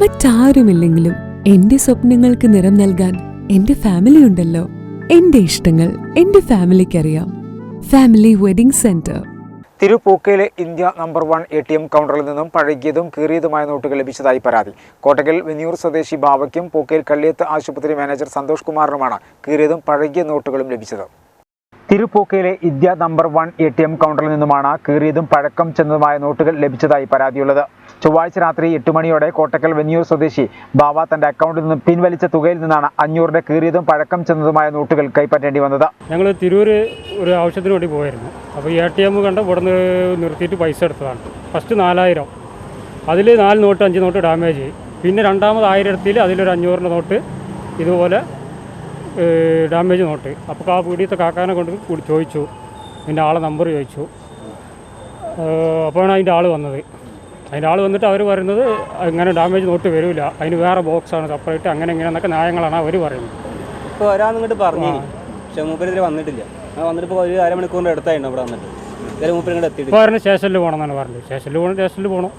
മറ്റാരുമില്ലെങ്കിലും എന്റെ സ്വപ്നങ്ങൾക്ക് നിറം നൽകാൻ എന്റെ ഫാമിലി ഉണ്ടല്ലോ. എന്റെ ഇഷ്ടങ്ങൾ എന്റെ ഫാമിലിക്കറിയാം family wedding centre തിരുപ്പൂക്കയിലെ India number one A T M കൗണ്ടറിൽ നിന്നും പഴകിയതും കീറിയതുമായ നോട്ടുകൾ ലഭിച്ചതായി പരാതി. കോട്ടക്കൽ വെന്നിയൂർ സ്വദേശി ബാവയ്ക്കും പൂക്കയിൽ കള്ളിയത്ത് ആശുപത്രി മാനേജർ സന്തോഷ് കുമാറിനുമാണ് കീറിയതും പഴകിയ നോട്ടുകളും ലഭിച്ചത്. തിരുപ്പൂക്കയിലെ India number one A T M കൗണ്ടറിൽ നിന്നുമാണ് കീറിയതും പഴക്കം ചെന്നതുമായ നോട്ടുകൾ ലഭിച്ചതായി പരാതിയുള്ളത്. ചൊവ്വാഴ്ച രാത്രി എട്ട് മണിയോടെ കോട്ടക്കൽ വെന്നിയൂർ സ്വദേശി ബാവ തന്റെ അക്കൗണ്ടിൽ നിന്ന് പിൻവലിച്ച തുകയിൽ നിന്നാണ് അഞ്ഞൂറിന്റെ കീറിയതും പഴക്കം ചെന്നതുമായ നോട്ടുകൾ കൈപ്പറ്റേണ്ടി വന്നത്. ഞങ്ങൾ തിരൂർ ഒരു ആവശ്യത്തിന് വേണ്ടി പോയിരുന്നു അപ്പോൾ എ ടി എം കണ്ട് ഇവിടെ നിന്ന് നിർത്തിയിട്ട് പൈസ എടുത്തതാണ്. ഫസ്റ്റ് നാലായിരം. അതിൽ നാല് നോട്ട് അഞ്ച് നോട്ട് ഡാമേജ് പിന്നെ രണ്ടാമത് ആയിരത്തിൽ അതിലൊരു അഞ്ഞൂറിന്റെ നോട്ട് ഇതുപോലെ ഡാമേജ് നോട്ട്. അപ്പോൾ ആ പീടിയത്തെ കാക്കാനെ കൊണ്ട് കൂടി ചോദിച്ചു. പിന്നെ ആളെ നമ്പർ ചോദിച്ചു. അപ്പോഴാണ് അതിന്റെ ആൾ വന്നത്. അതിന്റെ ആൾ വന്നിട്ട് അവർ പറയുന്നത് അങ്ങനെ ഡാമേജ് നോട്ട് വരില്ല അതിന് വേറെ ബോക്സാണ് സെപ്പറേറ്റ് അങ്ങനെ ഇങ്ങനെ എന്നൊക്കെ ന്യായങ്ങളാണ് അവർ പറയുന്നത്. ഇപ്പോൾ ഒരാൾ ഇങ്ങോട്ട് പറഞ്ഞു പക്ഷേ മൂപ്പര് വന്നിട്ടില്ല. വന്നിട്ട് ഇപ്പോൾ ഒരു അരമണിക്കൂറിന്റെ അടുത്തായിരുന്നു അവിടെ വന്നിട്ട്. ഇതുവരെ മൂപ്പര് ഇങ്ങോട്ട് എത്തിയിട്ടില്ല. ഇപ്പോൾ പറഞ്ഞ് സ്റ്റേഷനിൽ പോകണം എന്നാണ് പറഞ്ഞത്. സ്റ്റേഷനിൽ പോകണം സ്റ്റേഷനിൽ പോകണം.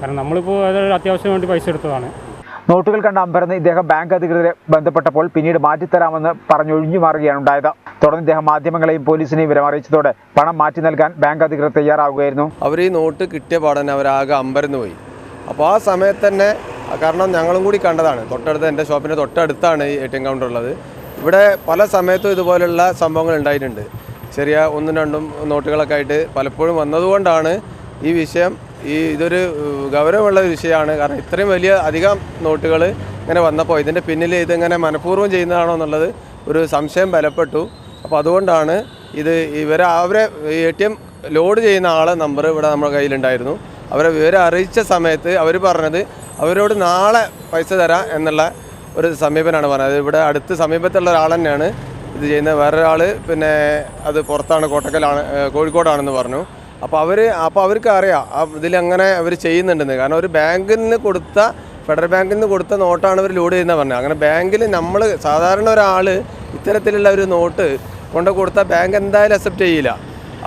കാരണം നമ്മളിപ്പോൾ അതൊരു അത്യാവശ്യം വേണ്ടി പൈസ എടുത്തതാണ്. നോട്ടുകൾ കണ്ട അമ്പരന്ന് ഇദ്ദേഹം ബാങ്ക് അധികൃതരെ ബന്ധപ്പെട്ടപ്പോൾ പിന്നീട് മാറ്റിത്തരാമെന്ന് പറഞ്ഞൊഴിഞ്ഞു മാറുകയാണ് ഉണ്ടായത്. തുടർന്ന് ഇദ്ദേഹം മാധ്യമങ്ങളെയും പോലീസിനെയും വിവരം അറിയിച്ചതോടെ പണം മാറ്റി നൽകാൻ ബാങ്ക് അധികൃതർ തയ്യാറാവുകയായിരുന്നു. അവർ ഈ നോട്ട് കിട്ടിയ പാടന്നെ അവരാകെ അമ്പരന്ന് പോയി. അപ്പോൾ ആ സമയത്ത് തന്നെ കാരണം ഞങ്ങളും കൂടി കണ്ടതാണ് തൊട്ടടുത്ത് എന്റെ ഷോപ്പിന്റെ തൊട്ടടുത്താണ് ഈ എ ടി എം കൗണ്ടർ ഉള്ളത്. ഇവിടെ പല സമയത്തും ഇതുപോലുള്ള സംഭവങ്ങൾ ഉണ്ടായിട്ടുണ്ട്. ചെറിയ ഒന്നും രണ്ടും നോട്ടുകളൊക്കെ ആയിട്ട് പലപ്പോഴും വന്നതുകൊണ്ടാണ് ഈ വിഷയം ഈ ഇതൊരു ഗൗരവമുള്ള ഒരു വിഷയമാണ്. കാരണം ഇത്രയും വലിയ അധികം നോട്ടുകൾ ഇങ്ങനെ വന്നപ്പോൾ ഇതിന്റെ പിന്നിൽ ഇതിങ്ങനെ മനഃപൂർവം ചെയ്യുന്നതാണോ എന്നുള്ളത് ഒരു സംശയം ബലപ്പെട്ടു. അപ്പോൾ അതുകൊണ്ടാണ് ഇത് ഇവരെ അവരെ എ ടി എം ലോഡ് ചെയ്യുന്ന ആളെ നമ്പർ ഇവിടെ നമ്മുടെ കയ്യിലുണ്ടായിരുന്നു. അവരെ വിവരം അറിയിച്ച സമയത്ത് അവർ പറഞ്ഞത് അവരോട് നാളെ പൈസ തരാം എന്നുള്ള ഒരു സമീപനമാണ് പറഞ്ഞത്. ഇവിടെ അടുത്ത് സമീപത്തുള്ള ഒരാൾ തന്നെയാണ് ഇത് ചെയ്യുന്നത്. വേറൊരാൾ പിന്നെ അത് പുറത്താണ് കോട്ടക്കലാണ് കോഴിക്കോടാണെന്ന് പറഞ്ഞു. അപ്പോൾ അവർ അപ്പോൾ അവർക്ക് അറിയാം ഇതിലങ്ങനെ അവർ ചെയ്യുന്നുണ്ടെന്ന്. കാരണം ഒരു ബാങ്കിൽ നിന്ന് കൊടുത്ത ഫെഡറൽ ബാങ്കിൽ നിന്ന് കൊടുത്ത നോട്ടാണ് അവർ ലോഡ് ചെയ്യുന്നത് പറഞ്ഞത്. അങ്ങനെ ബാങ്കിൽ നമ്മൾ സാധാരണ ഒരാൾ ഇത്തരത്തിലുള്ള ഒരു നോട്ട് കൊണ്ട് കൊടുത്താൽ ബാങ്ക് എന്തായാലും അക്സെപ്റ്റ് ചെയ്യില്ല.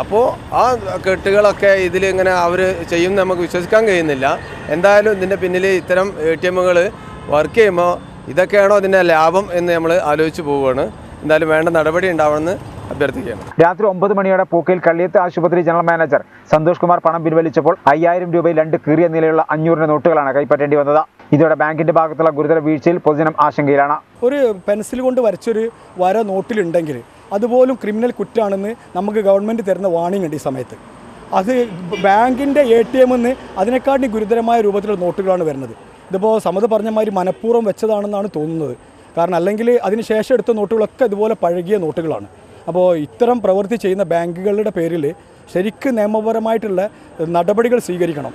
അപ്പോൾ ആ കെട്ടുകളൊക്കെ ഇതിലിങ്ങനെ അവർ ചെയ്യും നമുക്ക് വിശ്വസിക്കാൻ കഴിയുന്നില്ല. എന്തായാലും ഇതിന്റെ പിന്നിൽ ഇത്തരം എ ടി എമ്മുകൾ വർക്ക് ചെയ്യുമ്പോൾ ഇതൊക്കെയാണോ അതിന്റെ ലാഭം എന്ന് നമ്മൾ ആലോചിച്ച് പോവുകയാണ്. എന്തായാലും വേണ്ട നടപടി ഉണ്ടാവണമെന്ന് അഭ്യർത്ഥിക്കുകയാണ്. രാത്രി ഒമ്പത് മണിയോടെ പൂക്കയിൽ കള്ളിയത്ത് ആശുപത്രി ജനറൽ മാനേജർ സന്തോഷ് കുമാർ പണം പിൻവലിച്ചപ്പോൾ അയ്യായിരം രൂപയിൽ രണ്ട് കീറിയ നിലയുള്ള അഞ്ഞൂറിന്റെ നോട്ടുകളാണ് കൈപ്പറ്റേണ്ടി വന്നത്. ഇതോടെ ബാങ്കിന്റെ ഭാഗത്തുള്ള ഗുരുതര വീഴ്ചയിൽ പൊതുജനം ആശങ്കയിലാണ്. ഒരു പെൻസിൽ കൊണ്ട് വരച്ചൊരു വര നോട്ടിലുണ്ടെങ്കിൽ അതുപോലും ക്രിമിനൽ കുറ്റമാണെന്ന് നമുക്ക് ഗവൺമെന്റ് തരുന്ന വാണിംഗ് ഉണ്ട് ഈ സമയത്ത്. അത് ബാങ്കിന്റെ എ ടി എമ്മിൽ അതിനെക്കാട്ടി ഗുരുതരമായ രൂപത്തിലുള്ള നോട്ടുകളാണ് വരുന്നത്. ഇതിപ്പോൾ സമത പറഞ്ഞ മാതിരി മനഃപൂർവം വെച്ചതാണെന്നാണ് തോന്നുന്നത്. കാരണം അല്ലെങ്കിൽ അതിനുശേഷം എടുത്ത നോട്ടുകളൊക്കെ ഇതുപോലെ പഴകിയ നോട്ടുകളാണ്. അപ്പോൾ ഇത്തരം പ്രവൃത്തി ചെയ്യുന്ന ബാങ്കുകളുടെ പേരിൽ ശരിക്കും നിയമപരമായിട്ടുള്ള നടപടികൾ സ്വീകരിക്കണം.